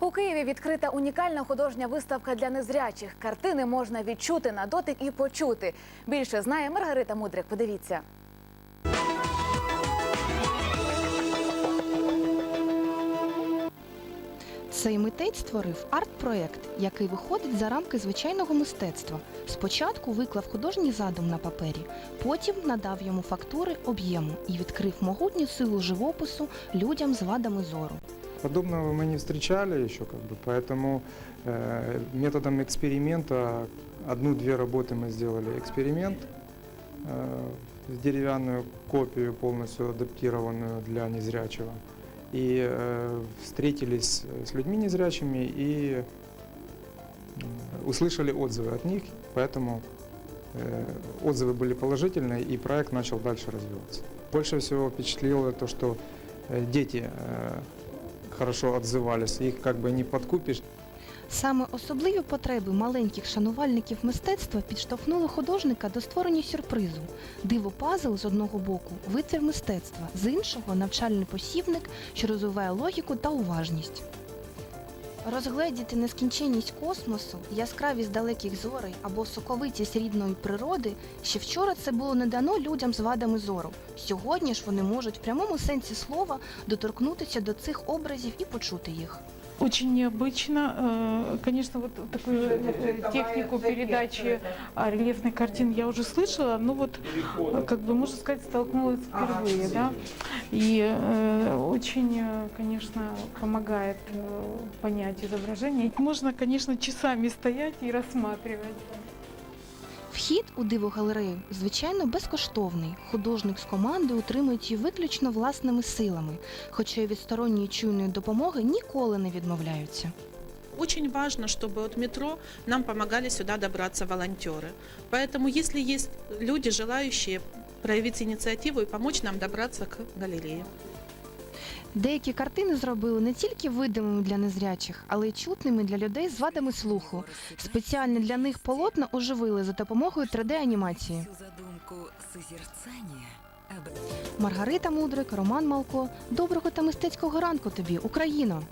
У Києві відкрита унікальна художня виставка для незрячих. Картини можна відчути на дотик і почути. Більше знає Маргарита Мудрик. Подивіться. Цей митець створив арт-проект, який виходить за рамки звичайного мистецтва. Спочатку виклав художній задум на папері, потім надав йому фактури об'єму і відкрив могутню силу живопису людям з вадами зору. Подобного мы не встречали еще, как бы, поэтому э, методом эксперимента одну-две работы мы сделали эксперимент, э, деревянную копию полностью адаптированную для незрячего, и э, встретились с людьми незрячими и м, услышали отзывы от них, поэтому э, отзывы были положительные, и проект начал дальше развиваться. Больше всего впечатлило то, что э, дети э, хорошо отзывались, их как бы не подкупишь. Саме особливі потреби маленьких шанувальників мистецтва підштовхнули художника до створення сюрпризу. Диво пазл з одного боку витвір мистецтва, з іншого навчальний посібник, що розвиває логіку та уважність. Розгледіти нескінченність космосу, яскравість далеких зорей або соковитість рідної природи ще вчора це було не дано людям з вадами зору. Сьогодні ж вони можуть в прямому сенсі слова доторкнутися до цих образів і почути їх. Очень необычно. Э, Конечно, вот такую э, технику передачи а, рельефных картин я уже слышала, но вот, э, как бы, можно сказать, столкнулась впервые, да. И э, очень, э, конечно, помогает э, понять изображение. Можно, конечно, часами стоять и рассматривать. Вхід у дивогалерею, звичайно, безкоштовний. Художник з команди утримують її виключно власними силами, хоча й від сторонньої чуйної допомоги ніколи не відмовляються. Очень важно, чтобы от метро нам помогали сюда добраться волонтеры. Поэтому, если есть люди, желающие проявить инициативу и помочь нам добраться к галерее. Деякі картини зробили не тільки видимими для незрячих, але й чутними для людей з вадами слуху. Спеціально для них полотна оживили за допомогою 3D-анімації. Всю задумку созерцания Маргарита Мудрик, Роман Малко. Доброго та мистецького ранку тобі, Україно!